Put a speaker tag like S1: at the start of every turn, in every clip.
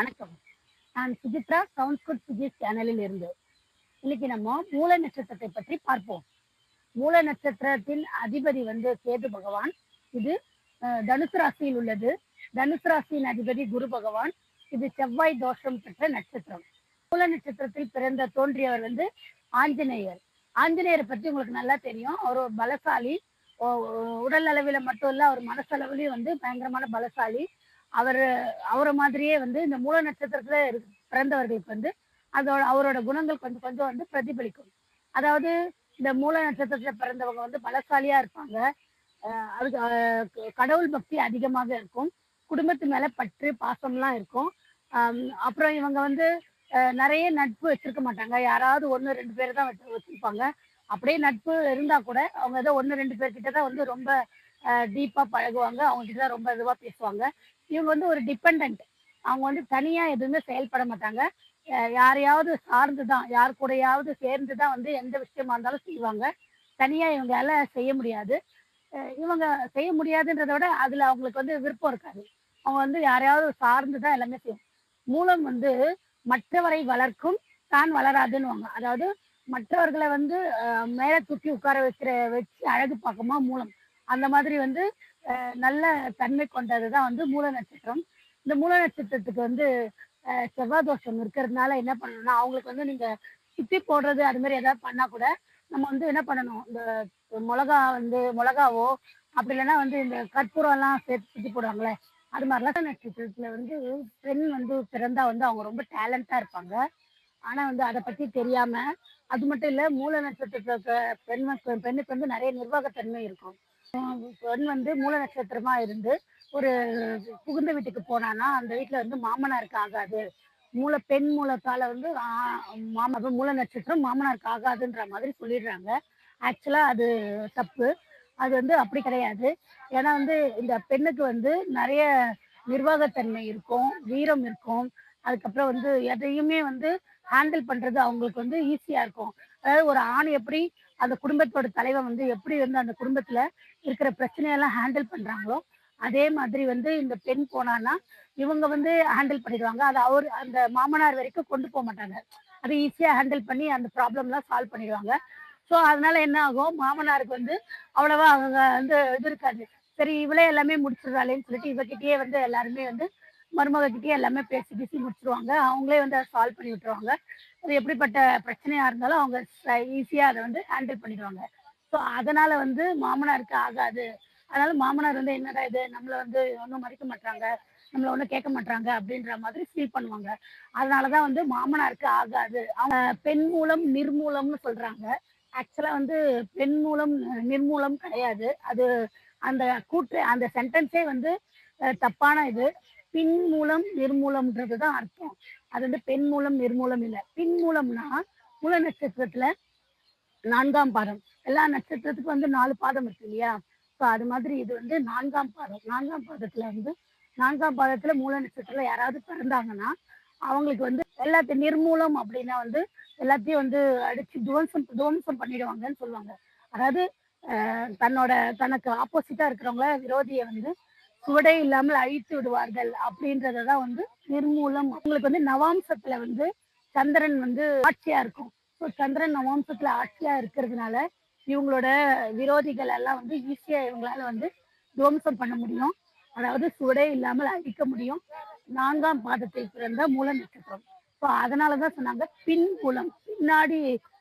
S1: வணக்கம். நான் Suchitra sound good Sujith சேனலில் இருந்து இன்னைக்கு நம்ம மூல நட்சத்திரத்தை பற்றி பார்ப்போம். மூல நட்சத்திரத்தின் அதிபதி வந்து கேது பகவான். இது தனுசு ராசியில் உள்ளது. தனுசு ராசியின் அதிபதி குரு பகவான். இது செவ்வாய் தோஷம் பெற்ற நட்சத்திரம். மூல நட்சத்திரத்தில் பிறந்த தோன்றியவர் வந்து ஆஞ்சநேயர். ஆஞ்சநேயரை பற்றி உங்களுக்கு நல்லா தெரியும். அவர் ஒரு பலசாலி. உடல் அளவில் மட்டும் இல்ல அவர் மனசளவுலயும் வந்து பயங்கரமான பலசாலி. அவர் அவரை மாதிரியே வந்து இந்த மூல நட்சத்திரத்துல பிறந்தவர்களுக்கு வந்து அதோட அவரோட குணங்கள் கொஞ்சம் கொஞ்சம் வந்து பிரதிபலிக்கும். அதாவது இந்த மூல நட்சத்திரத்துல பிறந்தவங்க வந்து பலசாலியா இருப்பாங்க. அஹ் அதுக்கு கடவுள் பக்தி அதிகமாக இருக்கும். குடும்பத்து மேல பற்று பாசம்லாம் இருக்கும். அப்புறம் இவங்க வந்து அஹ், நிறைய நட்பு வச்சிருக்க மாட்டாங்க. யாராவது ஒன்று ரெண்டு பேர் தான் வச்சு வச்சிருப்பாங்க. அப்படியே நட்பு இருந்தா கூட அவங்க ஏதோ ஒன்று ரெண்டு பேர்கிட்ட தான் வந்து ரொம்ப டீப்பா பழகுவாங்க. அவங்க கிட்ட தான் ரொம்ப இதுவா பேசுவாங்க. இவங்க வந்து ஒரு டிபெண்ட் அவங்க வந்து தனியா எதுவுமே செயல்பட மாட்டாங்க. யாரையாவது சார்ந்து தான் யார் கூடயாவது சேர்ந்து தான் வந்து எந்த விஷயமா இருந்தாலும் செய்வாங்க. தனியா இவங்களால செய்ய முடியாது. இவங்க செய்ய முடியாதுன்றத விட அதுல அவங்களுக்கு வந்து விருப்பம் இருக்காது. அவங்க வந்து யாரையாவது சார்ந்து தான் எல்லாமே செய்யும் மூலம் வந்து மற்றவரை வளர்க்கும் தான் வளராதுன்னுவாங்க. அதாவது மற்றவர்களை வந்து மேல தூக்கி உட்கார வைக்கிற வச்சு அழகு பார்க்குமா மூலம். அந்த மாதிரி வந்து நல்ல தன்மை கொண்டதுதான் வந்து மூல நட்சத்திரம். இந்த மூல நட்சத்திரத்துக்கு வந்து செவ்வாய் தோஷம் இருக்கிறதுனால என்ன பண்ணணும்னா அவங்களுக்கு வந்து நீங்க சுத்தி போடுறது அது மாதிரி ஏதாவது பண்ணா கூட நம்ம வந்து என்ன பண்ணணும்? இந்த மிளகா வந்து மிளகாவோ அப்படி இல்லைன்னா வந்து இந்த கற்பூரம் எல்லாம் சேர்த்து சுத்தி போடுவாங்களே அது மாதிரிலாம் நட்சத்திரத்துல வந்து பெண் வந்து பிறந்தா வந்து அவங்க ரொம்ப டேலண்டா இருப்பாங்க. ஆனா வந்து அதை பத்தி தெரியாம அது மட்டும் இல்ல மூல நட்சத்திரத்துக்கு பெண் பெண்ணுக்கு வந்து நிறைய நிர்வாகத்தன்மை இருக்கும். பெண் வந்து மூல நட்சத்திரமா இருந்து ஒரு புகுந்த வீட்டுக்கு போனான்னா அந்த வீட்டுல வந்து மாமனாருக்கு ஆகாது. மூல பெண் மூலத்தால வந்து மாமா மூல நட்சத்திரம் மாமனாருக்கு ஆகாதுன்ற மாதிரி சொல்லிடுறாங்க. ஆக்சுவலா அது தப்பு. அது வந்து அப்படி கிடையாது. ஏன்னா வந்து இந்த பெண்ணுக்கு வந்து நிறைய நிர்வாகத்தன்மை இருக்கும் வீரம் இருக்கும். அதுக்கப்புறம் வந்து எதையுமே வந்து ஹேண்டில் பண்றது அவங்களுக்கு வந்து ஈஸியா இருக்கும். அதாவது ஒரு ஆண் எப்படி அந்த குடும்பத்தோட தலைவன் வந்து எப்படி வந்து அந்த குடும்பத்துல இருக்கிற பிரச்சனையெல்லாம் ஹேண்டில் பண்றாங்களோ அதே மாதிரி வந்து இந்த பெண் போனான்னா இவங்க வந்து ஹேண்டில் பண்ணிடுவாங்க. அது அவர் அந்த மாமனார் வரைக்கும் கொண்டு போக மாட்டாங்க. அது ஈஸியா ஹேண்டில் பண்ணி அந்த ப்ராப்ளம்லாம் சால்வ் பண்ணிடுவாங்க. ஸோ அதனால என்ன ஆகும்? மாமனாருக்கு வந்து அவ்வளவா அவங்க வந்து இது இருக்காது. சரி இவளே எல்லாமே முடிச்சிடுறாளேன்னு சொல்லிட்டு இவகிட்டயே வந்து எல்லாருமே வந்து மருமகக்கிட்டே எல்லாமே பேசி பேசி முடிச்சிருவாங்க. அவங்களே வந்து அதை சால்வ் பண்ணி விட்டுருவாங்க. அது எப்படிப்பட்ட பிரச்சனையா இருந்தாலும் அவங்க ஈஸியா அதை வந்து ஹேண்டில் பண்ணிடுவாங்க. ஸோ அதனால வந்து மாமனாருக்கு ஆகாது. அதனால மாமனார் வந்து என்னடா இது? நம்மளை வந்து ஒன்றும் மதிக்க மாட்டாங்க நம்மளை ஒன்றும் கேட்க மாட்டாங்க அப்படின்ற மாதிரி ஃபீல் பண்ணுவாங்க. அதனாலதான் வந்து மாமனாருக்கு ஆகாது. அவங்க பெண் மூலம் நிர்மூலம்னு சொல்றாங்க. ஆக்சுவலா வந்து பெண் மூலம் நிர்மூலம் கிடையாது. அது அந்த கூற்று அந்த சென்டென்ஸே வந்து தப்பான இது. பின் மூலம் நிர்மூலம்ன்றது தான் அர்த்தம். அது வந்து பெண் மூலம் நிர்மூலம் இல்லை. பின் மூலம்னா மூல நட்சத்திரத்துல நான்காம் பாதம். எல்லா நட்சத்திரத்துக்கும் வந்து நாலு பாதம் இருக்கு இல்லையா? ஸோ அது மாதிரி இது வந்து நான்காம் பாதம். நான்காம் பாதத்துல வந்து நான்காம் பாதத்துல மூல நட்சத்திரத்துல யாராவது பிறந்தாங்கன்னா அவங்களுக்கு வந்து எல்லாத்தையும் நிர்மூலம் அப்படின்னா வந்து எல்லாத்தையும் வந்து அடிச்சு துவம்சம் துவம்சம் பண்ணிடுவாங்கன்னு சொல்லுவாங்க. அதாவது தன்னோட தனக்கு ஆப்போசிட்டா இருக்கிறவங்கள விரோதியை வந்து சுவடே இல்லாமல் அழித்து விடுவார்கள் அப்படின்றதான் வந்து நிர்மூலம். அவங்களுக்கு வந்து நவாம்சத்துல வந்து சந்திரன் வந்து ஆட்சியா இருக்கும். ஸோ சந்திரன் நவாம்சத்துல ஆட்சியா இருக்கிறதுனால இவங்களோட விரோதிகள் எல்லாம் வந்து ஈஸியா இவங்களால வந்து துவம்சம் பண்ண முடியும். அதாவது சுவடே இல்லாமல் அழிக்க முடியும். நான்காம் பாதத்தை பிறந்த மூல நட்சத்திரம் ஸோ அதனாலதான் சொன்னாங்க பின் மூலம். பின்னாடி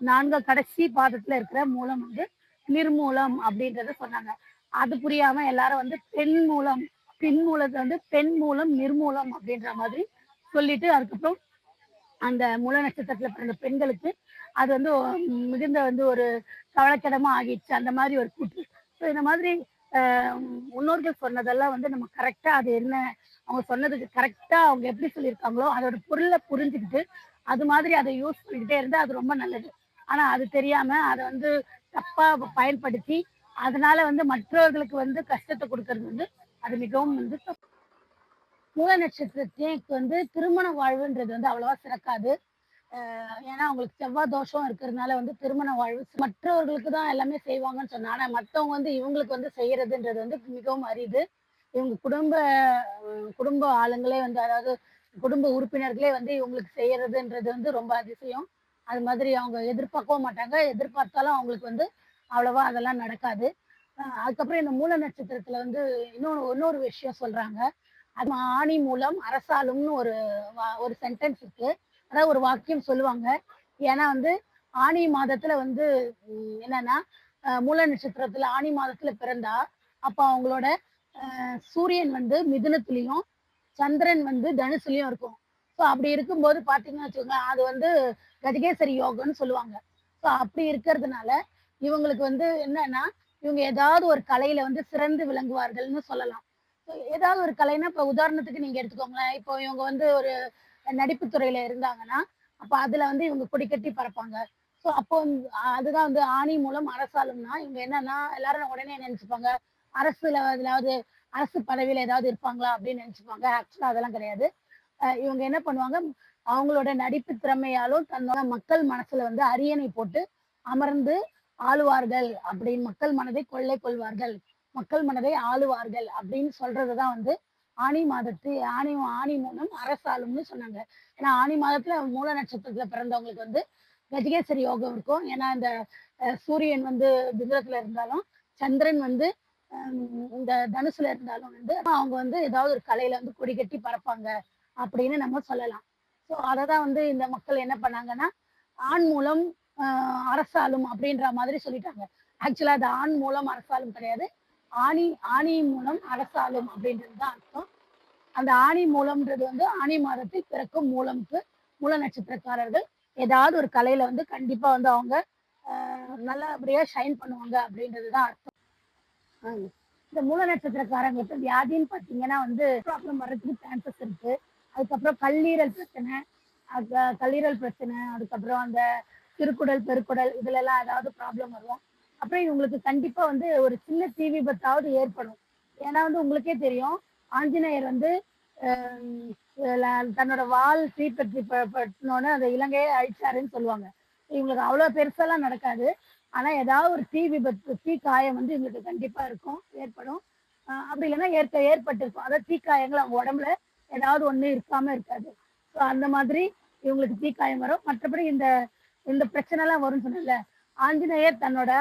S1: நான்கு கடைசி பாதத்துல இருக்கிற மூலம் வந்து நிர்மூலம் அப்படின்றத சொன்னாங்க. அது புரியாம எல்லாரும் வந்து பெண் மூலம் பின் மூலத்தை வந்து பெண் மூலம் நிர்மூலம் அப்படின்ற மாதிரி சொல்லிட்டு அதுக்கப்புறம் அந்த மூல நட்சத்திரத்துல பிறந்த பெண்களுக்கு அது வந்து மிகுந்த வந்து ஒரு கவலைக்கிடமா ஆகிடுச்சு. அந்த மாதிரி ஒரு கூற்று. ஸோ இந்த மாதிரி ஆஹ் முன்னோர்கள் சொன்னதெல்லாம் வந்து நம்ம கரெக்டா அது என்ன அவங்க சொன்னதுக்கு கரெக்டா அவங்க எப்படி சொல்லியிருக்காங்களோ அதோட பொருளை புரிஞ்சுக்கிட்டு அது மாதிரி அதை யூஸ் பண்ணிக்கிட்டே இருந்தா அது ரொம்ப நல்லது. ஆனா அது தெரியாம அதை வந்து தப்பா பயன்படுத்தி அதனால வந்து மற்றவர்களுக்கு வந்து கஷ்டத்தை கொடுக்கறது வந்து அது மிகவும் வந்து மூல நட்சத்திரத்துக்கு வந்து திருமண வாழ்வுன்றது வந்து அவ்வளவா சிறக்காது. ஏன்னா அவங்களுக்கு செவ்வாய் தோஷம் இருக்கிறதுனால வந்து திருமண வாழ்வு மற்றவர்களுக்கு தான் எல்லாமே செய்வாங்கன்னு சொன்னா ஆனா மத்தவங்க வந்து இவங்களுக்கு வந்து செய்யறதுன்றது வந்து மிகவும் அரிது. இவங்க குடும்ப குடும்ப ஆளுங்களே வந்து அதாவது குடும்ப உறுப்பினர்களே வந்து இவங்களுக்கு செய்யறதுன்றது வந்து ரொம்ப அதிசயம். அது மாதிரி அவங்க எதிர்பார்க்கவும் மாட்டாங்க. எதிர்பார்த்தாலும் அவங்களுக்கு வந்து அவ்வளவா அதெல்லாம் நடக்காது. அதுக்கப்புறம் இந்த மூல நட்சத்திரத்துல வந்து இன்னொன்று இன்னொரு விஷயம் சொல்றாங்க. அது ஆணி மூலம் அரசாலும்னு ஒரு வா- ஒரு சென்டென்ஸ் இருக்கு. அதாவது ஒரு வாக்கியம் சொல்லுவாங்க. ஏன்னா வந்து ஆணி மாதத்துல வந்து என்னன்னா மூல நட்சத்திரத்துல ஆணி மாதத்துல பிறந்தா அப்ப அவங்களோட சூரியன் வந்து மிதுனத்துலயும் சந்திரன் வந்து தனுசுலயும் இருக்கும். ஸோ அப்படி இருக்கும்போது பாத்தீங்கன்னா வச்சுக்கோங்க அது வந்து கஜகேசரி யோகம்னு சொல்லுவாங்க. ஸோ அப்படி இருக்கிறதுனால இவங்களுக்கு வந்து என்னன்னா இவங்க ஏதாவது ஒரு கலையில வந்து சிறந்து விளங்குவார்கள்னு சொல்லலாம். ஏதாவது ஒரு கலைனா இப்போ உதாரணத்துக்கு நீங்க எடுத்துக்கோங்களேன். இப்போ இவங்க வந்து ஒரு நடிப்பு துறையில இருந்தாங்கன்னா அப்ப அதுல வந்து இவங்க கொடிக்கட்டி பறப்பாங்க. ஸோ அப்போ வந்து- அதுதான் வந்து ஆணி மூலம் அரசாலும்னா இவங்க என்னன்னா எல்லாரும் உடனே நினைச்சுப்பாங்க. அரசுல ஏதாவது அரசு பதவியில ஏதாவது இருப்பாங்களா அப்படின்னு நினைச்சுப்பாங்க. ஆக்சுவலா அதெல்லாம் கிடையாது. இவங்க என்ன பண்ணுவாங்க? அவங்களோட நடிப்பு திறமையாலும் தன்னோட மக்கள் மனசுல வந்து அரியணை போட்டு அமர்ந்து ஆளுவார்கள் அப்படின்னு மக்கள் மனதை கொள்ளை கொள்வார்கள். மக்கள் மனதை ஆளுவார்கள் அப்படின்னு சொல்றதுதான் வந்து ஆணி மாதத்து ஆணி ஆணி மூலம் அரசாளும்னு சொன்னாங்க. ஏன்னா ஆணி மாதத்துல மூல நட்சத்திரத்துல பிறந்தவங்களுக்கு வந்து கஜகேசரி யோகம் இருக்கும். ஏன்னா இந்த சூரியன் வந்து மிதுனத்துல இருந்தாலும் சந்திரன் வந்து இந்த தனுசுல இருந்தாலும் வந்து அவங்க வந்து ஏதாவது ஒரு கலையில வந்து கொடி கட்டி பறப்பாங்க அப்படின்னு நம்ம சொல்லலாம். ஸோ அதை தான் வந்து இந்த மக்கள் என்ன பண்ணாங்கன்னா ஆண் மூலம் அரசாலும் அரசாளும் அப்படின்ற மாதிரி சொல்லிட்டாங்க. ஆக்சுவலா அது ஆண் மூலம் அரசாலும் கிடையாது. ஆணி ஆணி மூலம் அரசாளும் அப்படின்றது தான் அர்த்தம். அந்த ஆணி மூலம்ன்றது வந்து ஆணி மாதத்தில் பிறக்கும் மூலம்க்கு மூல நட்சத்திரக்காரர்கள் ஏதாவது ஒரு கலையில வந்து கண்டிப்பா வந்து அவங்க நல்லபடியா ஷைன் பண்ணுவாங்க அப்படின்றது தான் அர்த்தம். இந்த மூல நட்சத்திரக்காரங்களுக்கு வியாதின்னு பார்த்தீங்கன்னா வந்து ப்ராப்ளம் வர்றதுக்கு சான்சஸ் இருக்கு. அதுக்கப்புறம் கல்லீரல் பிரச்சனை அது கல்லீரல் பிரச்சனை அதுக்கப்புறம் அந்த திருக்குடல் பெருக்குடல் இதுல எல்லாம் ஏதாவது ப்ராப்ளம் வரும். அப்புறம் இவங்களுக்கு கண்டிப்பா வந்து ஒரு சின்ன தீ விபத்தாவது ஏற்படும். ஏன்னா வந்து உங்களுக்கே தெரியும் ஆஞ்சநேயர் வந்து தன்னோட வால் தீப்பற்றி பட்டினோன்னு அந்த இலங்கையை அழிச்சாருன்னு சொல்லுவாங்க. இவங்களுக்கு அவ்வளவு பெருசெல்லாம் நடக்காது. ஆனா ஏதாவது ஒரு தீ விபத்து தீ காயம் வந்து இவங்களுக்கு கண்டிப்பா இருக்கும் ஏற்படும். அப்படி இல்லைன்னா ஏற்க ஏற்பட்டிருக்கும். அதாவது தீக்காயங்கள் அவங்க உடம்புல ஏதாவது ஒண்ணு இருக்காம இருக்காது. ஸோ அந்த மாதிரி இவங்களுக்கு தீக்காயம் வரும். மற்றபடி இந்த இந்த பிரச்சனை எல்லாம் வரும்னு சொன்னல ஆஞ்சநேயர் தன்னோட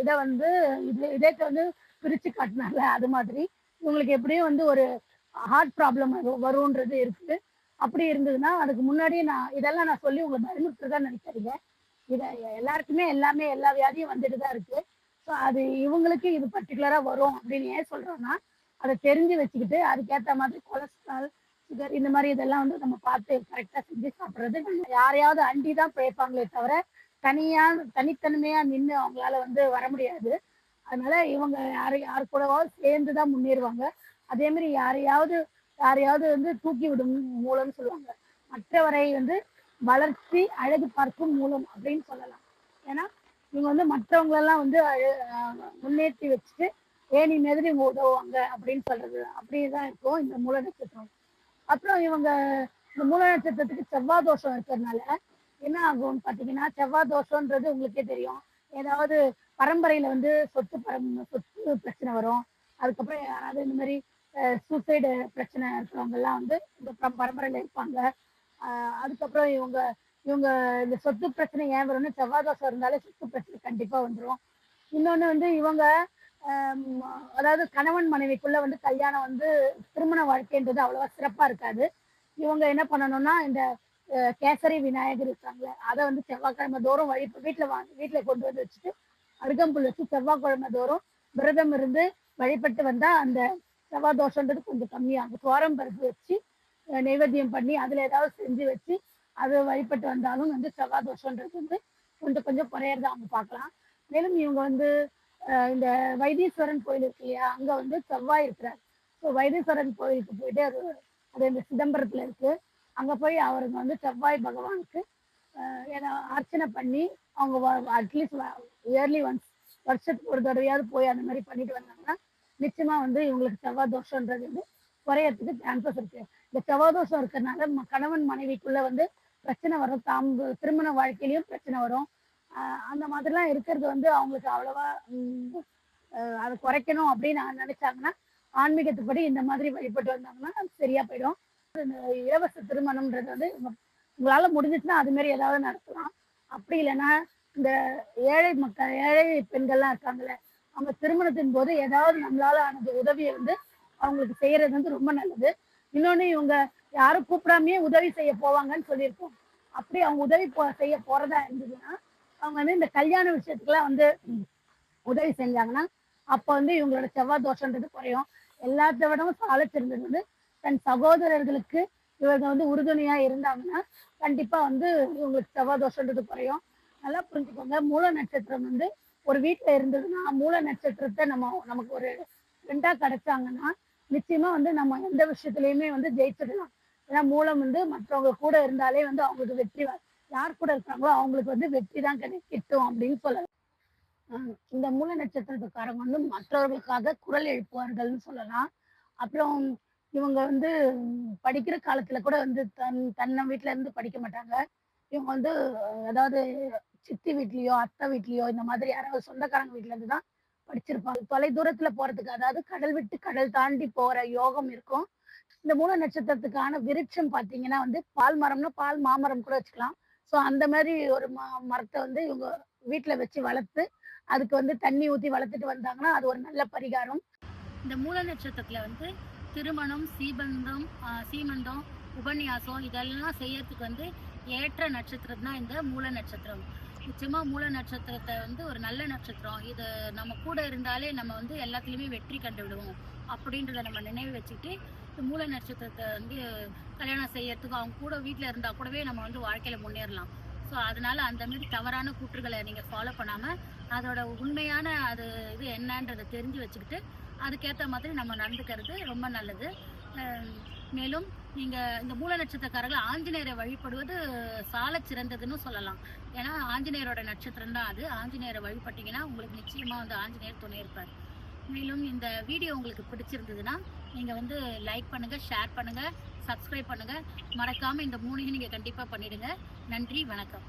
S1: இதை வந்து இது இதயத்தை வந்து பிரிச்சு காட்டினார்ல அது மாதிரி. இவங்களுக்கு எப்படியும் வந்து ஒரு ஹார்ட் ப்ராப்ளம் வரும்ன்றது இருக்கு. அப்படி இருந்ததுன்னா அதுக்கு முன்னாடியே நான் இதெல்லாம் நான் சொல்லி உங்களை பயமுறுத்துறதா நினைக்காதீங்க. இதை எல்லாருக்குமே எல்லாமே எல்லா வியாதியும் வந்துட்டு தான் இருக்கு. ஸோ அது இவங்களுக்கு இது பர்டிகுலரா வரும் அப்படின்னு ஏன் சொல்றோம்னா அதை தெரிஞ்சு வச்சுக்கிட்டு அதுக்கேற்ற மாதிரி கொலஸ்ட்ரால் சுகர் இந்த மாதிரி இதெல்லாம் வந்து நம்ம பார்த்து கரெக்டாக செஞ்சு சாப்பிட்றது. யாரையாவது அண்டி தான் பிழைப்பாங்களே தவிர தனியா தனித்தன்மையா நின்று அவங்களால வந்து வர முடியாது. அதனால இவங்க யாரு யாரு கூடவாவது சேர்ந்து தான் முன்னேறுவாங்க. அதே மாதிரி யாரையாவது யாரையாவது வந்து தூக்கி விடும் மூலம்னு சொல்லுவாங்க. மற்றவரை வந்து வளர்ச்சி அழகு பார்க்கும் மூலம் அப்படின்னு சொல்லலாம். ஏன்னா இவங்க வந்து மற்றவங்களெல்லாம் வந்து அழ- முன்னேற்றி வச்சுட்டு ஏனி மாதிரி இவங்க உதவுவாங்க? அப்படின்னு சொல்றது. அப்படிதான் இருக்கும். இந்த மூல நட்சத்திரம். அப்புறம் இவங்க இந்த மூல நட்சத்திரத்துக்கு செவ்வாய் தோஷம் இருக்கிறதுனால என்ன ஆகும்னு பார்த்தீங்கன்னா செவ்வாய் தோஷம்ன்றது உங்களுக்கே தெரியும். ஏதாவது பரம்பரையில வந்து சொத்து பரம் சொத்து பிரச்சனை வரும். அதுக்கப்புறம் யாராவது இந்த மாதிரி சூசைடு பிரச்சனை இருக்கிறவங்கெல்லாம் வந்து இந்த பரம்- பரம்பரையில இருப்பாங்க. அதுக்கப்புறம் இவங்க இவங்க இந்த சொத்து பிரச்சனை ஏன் வரும்னு செவ்வாய் தோஷம் இருந்தாலே சொத்து பிரச்சனை கண்டிப்பா வந்துடும் இன்னொன்று வந்து இவங்க அதாவது கணவன் மனைவிக்குள்ள வந்து கல்யாணம் வந்து திருமண வாழ்க்கைன்றது அவ்வளவா சிறப்பா இருக்காது. இவங்க என்ன பண்ணணும்னா இந்த கேசரி விநாயகர் இருக்காங்களே அதை வந்து செவ்வாய்க்கிழமை தோறும் வழி வீட்டுல வாங்கி வீட்டுல கொண்டு வந்து வச்சுட்டு அருகம்புல் வச்சு செவ்வாய்க்கிழமை தோறும் விரதம் இருந்து வழிபட்டு வந்தா அந்த செவ்வாய் தோஷம்ன்றது கொஞ்சம் கம்மியாகும். சோரம் பருப்பு வச்சு அஹ், நைவேத்தியம் பண்ணி அதுல ஏதாவது செஞ்சு வச்சு அது வழிபட்டு வந்தாலும் வந்து செவ்வாய் தோஷம்ன்றது வந்து கொஞ்சம் கொஞ்சம் குறையறத அவங்க பார்க்கலாம். மேலும் இவங்க வந்து இந்த வைத்தீஸ்வரன் கோயில் இருக்கு இல்லையா அங்க வந்து செவ்வாய் இருக்கிறார். ஸோ வைத்தீஸ்வரன் கோயிலுக்கு போயிட்டு அது அது இந்த சிதம்பரத்துல இருக்கு. அங்க போய் அவருக்கு வந்து செவ்வாய் பகவானுக்கு ஏன்னா ஏதோ அர்ச்சனை பண்ணி அவங்க அட்லீஸ்ட் இயர்லி ஒன்ஸ் வருஷத்துக்கு ஒரு தடவையாவது போய் அந்த மாதிரி பண்ணிட்டு வந்தாங்கன்னா நிச்சயமா வந்து இவங்களுக்கு செவ்வாய் தோஷன்றது வந்து குறையறதுக்கு சான்சஸ் இருக்கு. இந்த செவ்வாய் தோஷம் இருக்கிறதுனால ம- கணவன் மனைவிக்குள்ள வந்து பிரச்சனை வரும். தாம்பு திருமண வாழ்க்கையிலயும் பிரச்சனை வரும். அந்த மாதிரிலாம் இருக்கிறது வந்து அவங்களுக்கு அவ்வளவா அதை குறைக்கணும் அப்படின்னு நினைச்சாங்கன்னா ஆன்மீகத்துப்படி இந்த மாதிரி வழிபட்டு வந்தாங்கன்னா சரியா போயிடும். இலவச திருமணம்ன்றது வந்து உங்களால முடிஞ்சிச்சுன்னா அது மாதிரி ஏதாவது நடத்தலாம். அப்படி இல்லைன்னா இந்த ஏழை மக்கள் ஏழை பெண்கள்லாம் இருக்காங்கல்ல அவங்க திருமணத்தின் போது ஏதாவது நம்மளால ஆனது உதவியை வந்து அவங்களுக்கு செய்யறது வந்து ரொம்ப நல்லது. இன்னொன்னு இவங்க யாரும் கூப்பிடாமயே உதவி செய்ய போவாங்கன்னு சொல்லியிருக்கோம். அப்படி அவங்க உதவி போ- செய்ய போறதா இருந்ததுன்னா அவங்க வந்து இந்த கல்யாண விஷயத்துக்குலாம் வந்து உதவி செஞ்சாங்கன்னா அப்போ வந்து இவங்களோட செவ்வாய் தோஷன்றது குறையும். எல்லாத்த விடவும் சாலச்சிறந்தது வந்து தன் சகோதரர்களுக்கு இவங்க வந்து உறுதுணையா இருந்தாங்கன்னா கண்டிப்பா வந்து இவங்களுக்கு செவ்வாய் தோஷன்றது குறையும். நல்லா புரிஞ்சுக்கோங்க. மூல நட்சத்திரம் வந்து ஒரு வீட்டுல இருந்ததுன்னா மூல நட்சத்திரத்தை நம்ம நமக்கு ஒரு ரெண்டா கிடைச்சாங்கன்னா நிச்சயமா வந்து நம்ம எந்த விஷயத்துலயுமே வந்து ஜெயிச்சிடலாம். ஏன்னா மூலம் வந்து மற்றவங்க கூட இருந்தாலே வந்து அவங்களுக்கு வெற்றி வ- யார் கூட இருக்காங்களோ அவங்களுக்கு வந்து வெற்றி தான் கிடை கிட்டும் அப்படின்னு சொல்லலாம். இந்த மூல நட்சத்திரத்துக்காரங்க வந்து மற்றவர்களுக்காக குரல் எழுப்புவார்கள்னு சொல்லலாம். அப்புறம் இவங்க வந்து படிக்கிற காலத்துல கூட வந்து தன் தன்னை வீட்டுல இருந்து படிக்க மாட்டாங்க. இவங்க வந்து அஹ், அதாவது சித்தி வீட்லயோ அத்தை வீட்லயோ இந்த மாதிரி யாராவது சொந்தக்காரங்க வீட்ல இருந்து தான் படிச்சிருப்பாங்க. தொலை தூரத்துல போறதுக்கு அதாவது கடல் விட்டு கடல் தாண்டி போற யோகம் இருக்கும். இந்த மூல நட்சத்திரத்துக்கான விருட்சம் பாத்தீங்கன்னா வந்து பால் மரம்னா பால் மாமரம் கூட வச்சுக்கலாம். ஸோ அந்த மாதிரி ஒரு ம மரத்தை வந்து இவங்க வீட்டில் வச்சு வளர்த்து அதுக்கு வந்து தண்ணி ஊற்றி வளர்த்துட்டு வந்தாங்கன்னா அது ஒரு நல்ல பரிகாரம். இந்த மூல நட்சத்திரத்தில் வந்து திருமணம் சீபந்தம் சீமந்தம் உபன்யாசம் இதெல்லாம் செய்யறதுக்கு வந்து ஏற்ற நட்சத்திரம் தான் இந்த மூல நட்சத்திரம். நிச்சயமாக மூல நட்சத்திரத்தை வந்து ஒரு நல்ல நட்சத்திரம். இது நம்ம கூட இருந்தாலே நம்ம வந்து எல்லாத்துலேயுமே வெற்றி கண்டு விடுவோம் அப்படின்றத நம்ம நினைவு வச்சுக்கிட்டு மூல நட்சத்திரத்தை வந்து கல்யாணம் செய்யறதுக்கு அவங்க கூட வீட்டில் இருந்தால் கூடவே நம்ம வந்து வாழ்க்கையில் முன்னேறலாம். ஸோ அதனால அந்த மாதிரி தவறான கூற்றுகளை நீங்கள் ஃபாலோ பண்ணாமல் அதோட உண்மையான அது இது என்னன்றதை தெரிஞ்சு வச்சுக்கிட்டு அதுக்கேற்ற மாதிரி நம்ம நடந்துக்கிறது ரொம்ப நல்லது. மேலும் நீங்கள் இந்த மூல நட்சத்திரக்காரர்கள் ஆஞ்சநேயரை வழிபடுவது சால சிறந்ததுன்னு சொல்லலாம். ஏன்னா ஆஞ்சநேயரோட நட்சத்திரம் தான் அது. ஆஞ்சநேயரை வழிபட்டிங்கன்னா உங்களுக்கு நிச்சயமாக வந்து ஆஞ்சநேயர் துணை இருப்பார். மேலும் இந்த வீடியோ உங்களுக்கு பிடிச்சிருந்ததுன்னா நீங்கள் வந்து லைக் பண்ணுங்கள் ஷேர் பண்ணுங்கள் சப்ஸ்கிரைப் பண்ணுங்கள் மறக்காமல் இந்த மூணையும் நீங்கள் கண்டிப்பாக பண்ணிவிடுங்க நன்றி வணக்கம்.